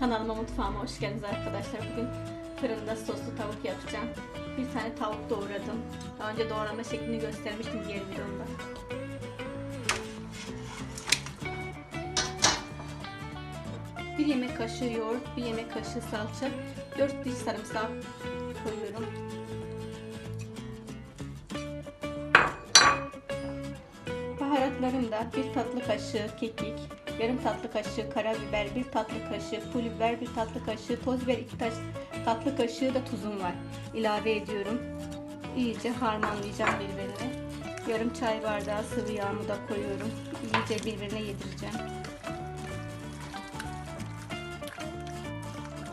Kanalıma mutfağıma hoş geldiniz arkadaşlar. Bugün fırında soslu tavuk yapacağım. Bir tane tavuk doğradım. Daha önce doğrama şeklini göstermiştim diğer videomda. Bir yemek kaşığı yoğurt, bir yemek kaşığı salça, 4 diş sarımsak koyuyorum. Baharatlarım da bir tatlı kaşığı kekik, yarım tatlı kaşığı karabiber, bir tatlı kaşığı pul biber, bir tatlı kaşığı toz biber, iki taş, tatlı kaşığı da tuzum var. İlave ediyorum. İyice harmanlayacağım birbirine. Yarım çay bardağı sıvı yağımı da koyuyorum. İyice birbirine yedireceğim.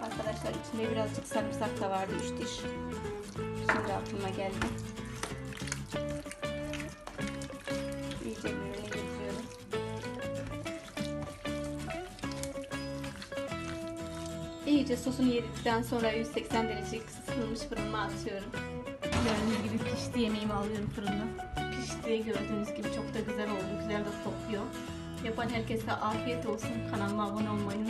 Arkadaşlar içinde birazcık sarımsak da vardı 3 diş. Şimdi aklıma geldi. İyice birbirine getiriyorum. İyice sosunu yedikten sonra 180 derece ısıtılmış fırınıma atıyorum. Gördüğünüz gibi pişti yemeğimi alıyorum fırından. Pişti gördüğünüz gibi çok da güzel oldu. Güzel de kokuyor. Yapan herkese afiyet olsun. Kanalıma abone olmayı